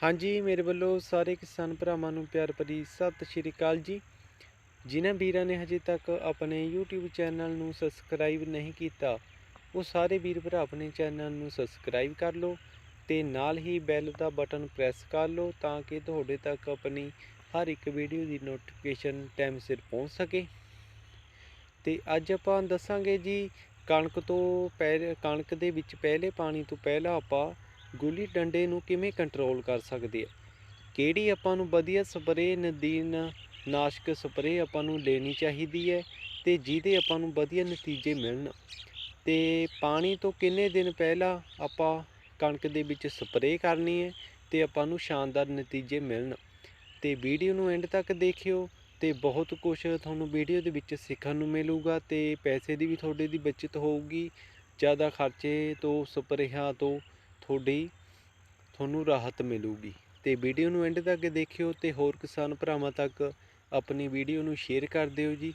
ਹਾਂਜੀ, ਮੇਰੇ ਵੱਲੋਂ ਸਾਰੇ ਕਿਸਾਨ ਭਰਾਵਾਂ ਨੂੰ ਪਿਆਰ ਭਰੀ ਸਤਿ ਸ਼੍ਰੀ ਅਕਾਲ ਜੀ। ਜਿਨ੍ਹਾਂ ਵੀਰਾਂ ਨੇ ਹਜੇ ਤੱਕ ਆਪਣੇ YouTube ਚੈਨਲ ਨੂੰ ਸਬਸਕ੍ਰਾਈਬ ਨਹੀਂ ਕੀਤਾ, ਉਹ ਸਾਰੇ ਵੀਰ ਭਰਾ ਆਪਣੇ ਚੈਨਲ ਨੂੰ ਸਬਸਕ੍ਰਾਈਬ ਕਰ ਲਓ ਤੇ ਨਾਲ ਹੀ ਬੈਲ ਦਾ ਬਟਨ ਪ੍ਰੈਸ ਕਰ ਲਓ ਤਾਂ ਕਿ ਤੁਹਾਡੇ ਤੱਕ ਆਪਣੀ ਹਰ ਇੱਕ ਵੀਡੀਓ ਦੀ ਨੋਟੀਫਿਕੇਸ਼ਨ ਟਾਈਮ ਸਿਰ ਪਹੁੰਚ ਸਕੇ। ਤੇ ਅੱਜ ਆਪਾਂ ਦੱਸਾਂਗੇ ਜੀ, ਕਣਕ ਤੋਂ ਪਹਿਲੇ, ਕਣਕ ਦੇ ਵਿੱਚ ਪਹਿਲੇ ਪਾਣੀ ਤੋਂ ਪਹਿਲਾਂ ਆਪਾਂ ਗੁੱਲੀ ਡੰਡੇ ਨੂੰ ਕਿਵੇਂ ਕੰਟਰੋਲ ਕਰ ਸਕਦੇ ਆ? ਕਿਹੜੀ ਆਪਾਂ ਨੂੰ ਵਧੀਆ ਸਪਰੇਅ ਨਦੀਨ ਨਾਸ਼ਕ ਸਪਰੇਅ ਆਪਾਂ ਨੂੰ ਲੈਣੀ ਚਾਹੀਦੀ ਹੈ ਤੇ ਜਿਹਦੇ ਆਪਾਂ ਨੂੰ ਵਧੀਆ ਨਤੀਜੇ ਮਿਲਣ? ਤੇ ਪਾਣੀ ਤੋਂ ਕਿੰਨੇ ਦਿਨ ਪਹਿਲਾਂ ਆਪਾਂ ਕਣਕ ਦੇ ਵਿੱਚ ਸਪਰੇਅ ਕਰਨੀ ਹੈ ਤੇ ਆਪਾਂ ਨੂੰ ਸ਼ਾਨਦਾਰ ਨਤੀਜੇ ਮਿਲਣ? ਤੇ ਵੀਡੀਓ ਨੂੰ ਐਂਡ ਤੱਕ ਦੇਖਿਓ ਤੇ ਬਹੁਤ ਕੁਝ ਤੁਹਾਨੂੰ ਵੀਡੀਓ ਦੇ ਵਿੱਚ ਸਿੱਖਣ ਨੂੰ ਮਿਲੂਗਾ ਤੇ ਪੈਸੇ ਦੀ ਵੀ ਤੁਹਾਡੇ ਦੀ ਬਚਤ ਹੋਊਗੀ, ਜ਼ਿਆਦਾ ਖਰਚੇ ਤੋਂ, ਸਪਰੇਹਾਂ ਤੋਂ ਤੁਹਾਡੀ ਤੁਹਾਨੂੰ ਰਾਹਤ ਮਿਲੂਗੀ। ਤੇ ਵੀਡੀਓ ਨੂੰ ਐਂਡ ਤੱਕ ਦੇਖਿਓ ਤੇ ਹੋਰ ਕਿਸਾਨ ਭਰਾਵਾਂ ਤੱਕ ਆਪਣੀ ਵੀਡੀਓ ਨੂੰ ਸ਼ੇਅਰ ਕਰ ਦਿਓ ਜੀ।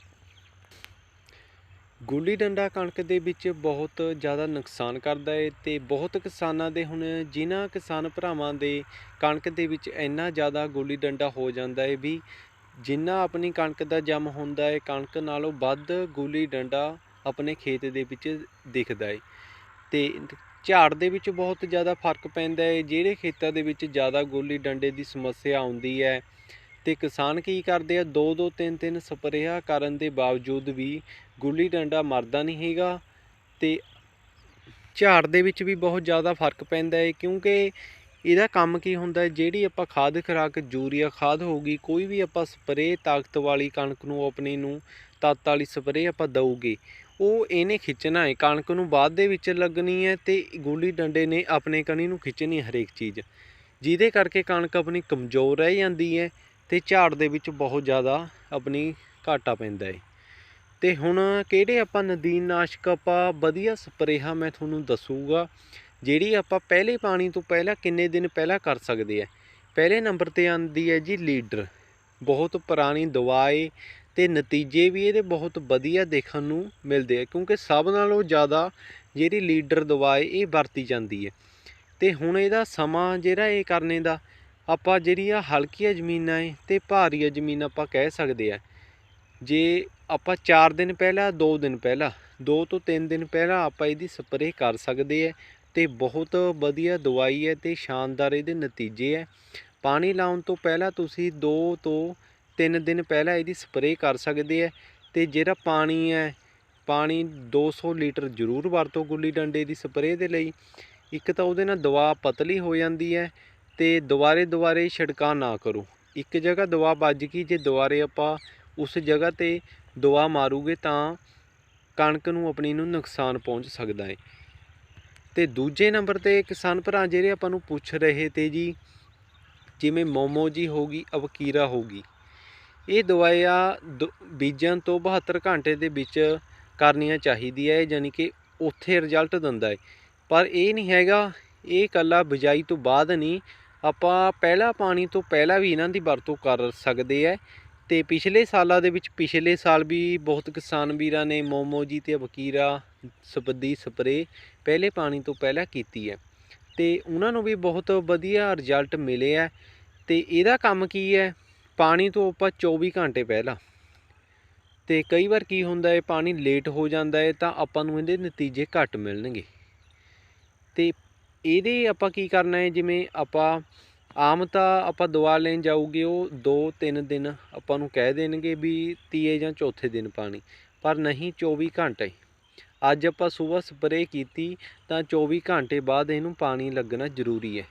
ਗੁੱਲੀ ਡੰਡਾ ਕਣਕ ਦੇ ਵਿੱਚ ਬਹੁਤ ਜ਼ਿਆਦਾ ਨੁਕਸਾਨ ਕਰਦਾ ਹੈ ਤੇ ਬਹੁਤ ਕਿਸਾਨਾਂ ਦੇ ਹੁਣ ਜਿਨ੍ਹਾਂ ਕਿਸਾਨ ਭਰਾਵਾਂ ਦੇ ਕਣਕ ਦੇ ਵਿੱਚ ਇੰਨਾ ਜ਼ਿਆਦਾ ਗੁੱਲੀ ਡੰਡਾ ਹੋ ਜਾਂਦਾ ਹੈ ਵੀ ਜਿੰਨਾ ਆਪਣੀ ਕਣਕ ਦਾ ਜੰਮ ਹੁੰਦਾ ਹੈ ਕਣਕ ਨਾਲੋਂ ਵੱਧ ਗੁੱਲੀ ਡੰਡਾ ਆਪਣੇ ਖੇਤ ਦੇ ਵਿੱਚ ਦਿਖਦਾ ਹੈ ਤੇ ਝਾੜ ਦੇ ਵਿੱਚ ਬਹੁਤ ਜ਼ਿਆਦਾ ਫ਼ਰਕ ਪੈਂਦਾ ਹੈ, ਜਿਹੜੇ ਖੇਤਾਂ ਦੇ ਵਿੱਚ ਜ਼ਿਆਦਾ ਗੁੱਲੀ ਡੰਡੇ ਦੀ ਸਮੱਸਿਆ ਆਉਂਦੀ ਹੈ ਤੇ ਕਿਸਾਨ ਕੀ ਕਰਦੇ ਆ, ਦੋ ਦੋ ਤਿੰਨ ਤਿੰਨ ਸਪਰੇਆਂ ਕਰਨ ਦੇ ਬਾਵਜੂਦ ਵੀ ਗੁੱਲੀ ਡੰਡਾ ਮਰਦਾ ਨਹੀਂ ਹੈਗਾ ਤੇ ਝਾੜ ਦੇ ਵਿੱਚ ਵੀ ਬਹੁਤ ਜ਼ਿਆਦਾ ਫ਼ਰਕ ਪੈਂਦਾ ਹੈ, ਕਿਉਂਕਿ ਇਹਦਾ ਕੰਮ ਕੀ ਹੁੰਦਾ ਹੈ, ਜਿਹੜੀ ਆਪਾਂ ਖਾਦ ਖੁਰਾਕ, ਯੂਰੀਆ ਖਾਦ ਹੋਊਗੀ ਕੋਈ ਵੀ ਆਪਾਂ ਸਪਰੇਅ ਤਾਕਤ ਵਾਲੀ ਕਣਕ ਨੂੰ, ਆਪਣੀ ਨੂੰ ਤੱਤ ਵਾਲੀ ਸਪਰੇਅ ਆਪਾਂ ਦਊਗੇ ਉਹ ਇਹਨੇ ਖਿੱਚਣਾ ਹੈ। ਕਣਕ ਨੂੰ ਬਾਅਦ ਦੇ ਵਿੱਚ ਲੱਗਣੀ ਹੈ ਤੇ ਗੁੱਲੀ ਡੰਡੇ ਨੇ ਆਪਣੇ ਕਣੀ ਨੂੰ ਖਿੱਚਣੀ ਹਰੇਕ ਚੀਜ਼। ਜਿਹਦੇ ਕਰਕੇ ਕਣਕ ਆਪਣੀ ਕਮਜ਼ੋਰ ਰਹਿ ਜਾਂਦੀ ਹੈ ਤੇ ਝਾੜ ਦੇ ਵਿੱਚ ਬਹੁਤ ਜ਼ਿਆਦਾ ਆਪਣੀ ਘਾਟਾ ਪੈਂਦਾ ਹੈ। ਤੇ ਹੁਣ ਕਿਹੜੇ ਆਪਾਂ ਨਦੀਨ ਨਾਸ਼ਕ ਆਪਾਂ ਵਧੀਆ ਸਪਰੇਹਾ ਮੈਂ ਤੁਹਾਨੂੰ ਦੱਸੂਗਾ, ਜਿਹੜੀ ਆਪਾਂ ਪਹਿਲੇ ਪਾਣੀ ਤੋਂ ਪਹਿਲਾਂ ਕਿੰਨੇ ਦਿਨ ਪਹਿਲਾਂ ਕਰ ਸਕਦੇ ਆ ਪਹਿਲੇ ਨੰਬਰ ਤੇ ਆਂਦੀ ਹੈ ਜੀ ਲੀਡਰ। ਬਹੁਤ ਪੁਰਾਣੀ ਦਵਾ ਅਤੇ ਨਤੀਜੇ ਵੀ ਇਹਦੇ ਬਹੁਤ ਵਧੀਆ ਦੇਖਣ ਨੂੰ ਮਿਲਦੇ ਆ, ਕਿਉਂਕਿ ਸਭ ਨਾਲੋਂ ਜ਼ਿਆਦਾ ਜਿਹੜੀ ਲੀਡਰ ਦਵਾ ਇਹ ਵਰਤੀ ਜਾਂਦੀ ਹੈ। ਅਤੇ ਹੁਣ ਇਹਦਾ ਸਮਾਂ ਜਿਹੜਾ ਇਹ ਕਰਨੇ ਦਾ, ਆਪਾਂ ਜਿਹੜੀਆਂ ਹਲਕੀਆਂ ਜ਼ਮੀਨਾਂ ਏ ਅਤੇ ਭਾਰੀਆਂ ਜ਼ਮੀਨ ਆਪਾਂ ਕਹਿ ਸਕਦੇ ਆ। ਜੇ ਆਪਾਂ 4 ਦਿਨ ਪਹਿਲਾਂ 2 ਦਿਨ ਪਹਿਲਾਂ 2 ਤੋਂ 3 ਦਿਨ ਪਹਿਲਾਂ ਆਪਾਂ ਇਹਦੀ ਸਪਰੇਅ ਕਰ ਸਕਦੇ ਆ ਤੇ ਬਹੁਤ ਵਧੀਆ ਦਵਾਈ ਹੈ ਤੇ ਸ਼ਾਨਦਾਰ ਇਹਦੇ ਨਤੀਜੇ ਹੈ ਪਾਣੀ ਲਾਉਣ ਤੋਂ ਪਹਿਲਾਂ ਤੁਸੀਂ 2 ਤੋਂ 3 ਦਿਨ ਪਹਿਲਾਂ ਇਹਦੀ ਸਪਰੇਅ ਕਰ ਸਕਦੇ ਆ ਤੇ ਜਿਹੜਾ ਪਾਣੀ ਹੈ ਪਾਣੀ 200 ਲੀਟਰ ਜ਼ਰੂਰ ਵਰਤੋ ਗੁੱਲੀ ਡੰਡੇ ਦੀ ਸਪਰੇਅ ਦੇ ਲਈ। ਇੱਕ ਤਾਂ ਉਹਦੇ ਨਾਲ ਦਵਾ ਪਤਲੀ ਹੋ ਜਾਂਦੀ ਹੈ ਤੇ ਦੁਬਾਰੇ ਦੁਬਾਰੇ ਛਿੜਕਾਅ ਨਾ ਕਰੋ। ਇੱਕ ਜਗ੍ਹਾ ਦਵਾ ਵੱਜ ਗਈ, ਜੇ ਦੁਬਾਰੇ ਆਪਾਂ ਉਸ ਜਗ੍ਹਾ ਤੇ ਦਵਾ ਮਾਰੂਗੇ ਤਾਂ ਕਣਕ ਨੂੰ ਆਪਣੀ ਨੂੰ ਨੁਕਸਾਨ ਪਹੁੰਚ ਸਕਦਾ ਹੈ। ਤੇ ਦੂਜੇ ਨੰਬਰ ਤੇ ਕਿਸਾਨ ਭਰਾ ਜਿਹੜੇ ਆਪਾਂ ਨੂੰ ਪੁੱਛ ਰਹੇ ਤੇ ਜੀ, ਜਿਵੇਂ ਮੋਮੋ ਜੀ ਹੋਗੀ ਅਵਕੀਰਾ ਹੋਗੀ ਇਹ ਦਵਾਈਆਂ ਦ- ਬੀਜਣ ਤੋਂ 72 ਘੰਟੇ ਦੇ ਵਿੱਚ ਕਰਨੀਆਂ ਚਾਹੀਦੀ ਹੈ, ਯਾਨੀ ਕਿ ਉੱਥੇ ਰਿਜ਼ਲਟ ਦਿੰਦਾ ਹੈ। ਪਰ ਇਹ ਨਹੀਂ ਹੈਗਾ, ਇਹ ਕੱਲਾ ਬਿਜਾਈ ਤੋਂ ਬਾਅਦ ਨਹੀਂ, ਆਪਾਂ ਪਹਿਲਾ ਪਾਣੀ ਤੋਂ ਪਹਿਲਾਂ ਵੀ ਇਹਨਾਂ ਦੀ ਵਰਤੋਂ ਕਰ ਸਕਦੇ ਹੈ। ਤੇ ਪਿਛਲੇ ਸਾਲਾਂ ਦੇ ਵਿੱਚ, ਪਿਛਲੇ ਸਾਲ ਵੀ ਬਹੁਤ ਕਿਸਾਨ ਵੀਰਾਂ ਨੇ ਮੋਮੋ ਜੀ ਤੇ ਵਕੀਰਾ ਸਬਦੀ ਸਪਰੇ ਪਹਿਲੇ ਪਾਣੀ ਤੋਂ ਪਹਿਲਾਂ ਕੀਤੀ ਹੈ। ਤੇ ਉਹਨਾਂ ਨੂੰ ਵੀ ਬਹੁਤ ਵਧੀਆ ਰਿਜ਼ਲਟ ਮਿਲੇ ਹੈ। ਤੇ ਇਹਦਾ ਕੰਮ ਕੀ ਹੈ? ਪਾਣੀ ਤੋਂ ਆਪਾਂ 24 ਘੰਟੇ ਪਹਿਲਾਂ। ਤੇ ਕਈ ਵਾਰ ਕੀ ਹੁੰਦਾ ਹੈ, ਪਾਣੀ ਲੇਟ ਹੋ ਜਾਂਦਾ ਹੈ, ਤਾਂ ਆਪਾਂ ਨੂੰ ਇਹਦੇ ਨਤੀਜੇ ਘੱਟ ਮਿਲਣਗੇ। ਤੇ ਇਹਦੇ ਆਪਾਂ ਕੀ ਕਰਨਾ ਹੈ, ਜਿਵੇਂ ਆਪਾਂ ਆਮ ਤਾਂ ਆਪਾਂ ਦਵਾ ਲੈਣ ਜਾਊਗੇ, ਉਹ 2-3 ਦਿਨ ਆਪਾਂ ਨੂੰ ਕਹਿ ਦੇਣਗੇ ਵੀ ਤੀਏ ਜਾਂ ਚੌਥੇ ਦਿਨ ਪਾਣੀ, ਪਰ ਨਹੀਂ 24 ਘੰਟੇ। ਅੱਜ ਆਪਾਂ ਸਵੇਰ ਸਪਰੇਅ ਕੀਤੀ, ਤਾਂ 24 ਘੰਟੇ ਬਾਅਦ ਇਹਨੂੰ ਪਾਣੀ ਲੱਗਣਾ ਜ਼ਰੂਰੀ ਹੈ।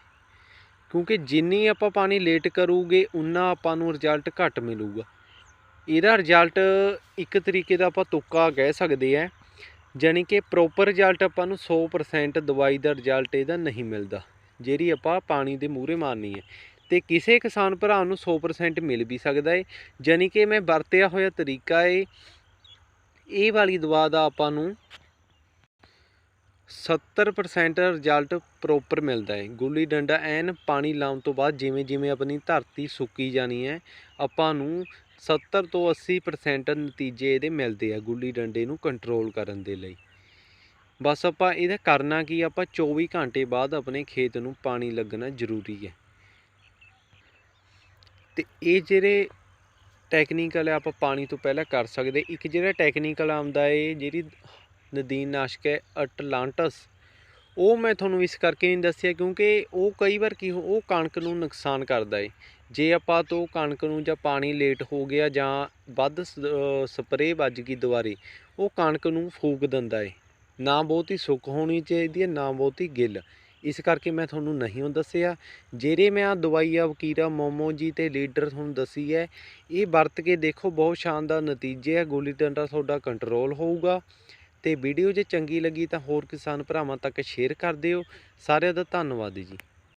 ਕਿਉਂਕਿ ਜਿੰਨੀ ਆਪਾਂ ਪਾਣੀ ਲੇਟ ਕਰੂਗੇ, ਉਨਾ ਆਪਾਂ ਨੂੰ ਰਿਜ਼ਲਟ ਘੱਟ ਮਿਲੂਗਾ। ਇਹਦਾ ਰਿਜ਼ਲਟ ਇੱਕ ਤਰੀਕੇ ਦਾ ਆਪਾਂ ਤੁੱਕਾ ਕਹਿ ਸਕਦੇ ਆ, ਜਾਣੀ ਕਿ ਪ੍ਰੋਪਰ ਰਿਜ਼ਲਟ ਆਪਾਂ ਨੂੰ 100% ਦਵਾਈ ਦਾ ਰਿਜ਼ਲਟ ਇਹਦਾ ਨਹੀਂ ਮਿਲਦਾ, ਜਿਹੜੀ ਆਪਾਂ ਪਾਣੀ ਦੇ ਮੂਹਰੇ ਮਾਰਨੀ ਹੈ। ਤੇ ਕਿਸੇ ਕਿਸਾਨ ਭਰਾ ਨੂੰ 100% ਮਿਲ ਵੀ ਸਕਦਾ ਏ, ਜਾਣੀ ਕਿ ਮੈਂ ਵਰਤਿਆ ਹੋਇਆ ਤਰੀਕਾ ਏ, ਇਹ ਵਾਲੀ ਦਵਾ ਦਾ ਆਪਾਂ ਨੂੰ 70% ਰਿਜ਼ਲਟ ਪ੍ਰੋਪਰ ਮਿਲਦਾ ਹੈ। ਗੁੱਲੀ ਡੰਡਾ ਐਨ ਪਾਣੀ ਲਾਉਣ ਤੋਂ ਬਾਅਦ ਜਿਵੇਂ ਜਿਵੇਂ ਆਪਣੀ ਧਰਤੀ ਸੁੱਕੀ ਜਾਣੀ ਹੈ, ਆਪਾਂ ਨੂੰ 70 ਤੋਂ 80% ਨਤੀਜੇ ਇਹਦੇ ਮਿਲਦੇ ਆ ਗੁੱਲੀ ਡੰਡੇ ਨੂੰ ਕੰਟਰੋਲ ਕਰਨ ਦੇ ਲਈ। ਬਸ ਆਪਾਂ ਇਹਦਾ ਕਰਨਾ ਕੀ ਆਪਾਂ 24 ਘੰਟੇ ਬਾਅਦ ਆਪਣੇ ਖੇਤ ਨੂੰ ਪਾਣੀ ਲੱਗਣਾ ਜ਼ਰੂਰੀ ਹੈ। ਤੇ ਇਹ ਜਿਹੜੇ ਟੈਕਨੀਕਲ ਹੈ ਆਪਾਂ ਪਾਣੀ ਤੋਂ ਪਹਿਲਾਂ ਕਰ ਸਕਦੇ। ਇੱਕ ਜਿਹੜਾ ਟੈਕਨੀਕਲ ਆਉਂਦਾ ਏ, ਜਿਹੜੀ ਨਦੀਨ ਨਾਸ਼ਕ ਹੈ ਅਟਲਾਂਟਸ। ਉਹ ਮੈਂ ਤੁਹਾਨੂੰ ਇਸ ਕਰਕੇ ਨਹੀਂ ਦੱਸਿਆ ਕਿਉਂਕਿ ਉਹ ਕਈ ਵਾਰ ਕੀ ਉਹ ਕਣਕ ਨੂੰ ਨੁਕਸਾਨ ਕਰਦਾ ਏ। ਜੇ ਆਪਾਂ ਤੋਂ ਕਣਕ ਨੂੰ ਜਾਂ ਪਾਣੀ ਲੇਟ ਹੋ ਗਿਆ ਜਾਂ ਵੱਧ ਸਪਰੇਅ ਵੱਜ ਗਈ ਦੁਬਾਰੇ, ਉਹ ਕਣਕ ਨੂੰ ਫੂਕ ਦਿੰਦਾ ਏ। ਨਾ ਬਹੁਤੀ ਸੁੱਕ ਹੋਣੀ ਚਾਹੀਦੀ ਹੈ ਨਾ ਬਹੁਤੀ ਗਿੱਲ। ਇਸ ਕਰਕੇ ਮੈਂ ਤੁਹਾਨੂੰ ਨਹੀਂ ਉਹ ਦੱਸਿਆ। ਜਿਹੜੇ ਮੈਂ ਆ ਦਵਾਈ ਆ ਵਕੀਰਾ ਮੋਮੋ ਜੀ ਤੇ ਲੀਡਰ ਤੁਹਾਨੂੰ ਦੱਸੀ ਹੈ, ਇਹ ਵਰਤ ਕੇ ਦੇਖੋ, ਬਹੁਤ ਸ਼ਾਨਦਾਰ ਨਤੀਜੇ ਆ। ਗੋਲੀ ਡੰਡਾ ਤੁਹਾਡਾ ਕੰਟਰੋਲ ਹੋਊਗਾ। ਤੇ ਵੀਡੀਓ ਜੇ ਚੰਗੀ ਲੱਗੀ ਤਾਂ ਹੋਰ ਕਿਸਾਨ ਭਰਾਵਾਂ ਤੱਕ ਸ਼ੇਅਰ ਕਰ ਦਿਓ। ਸਾਰਿਆਂ ਦਾ ਧੰਨਵਾਦ ਜੀ।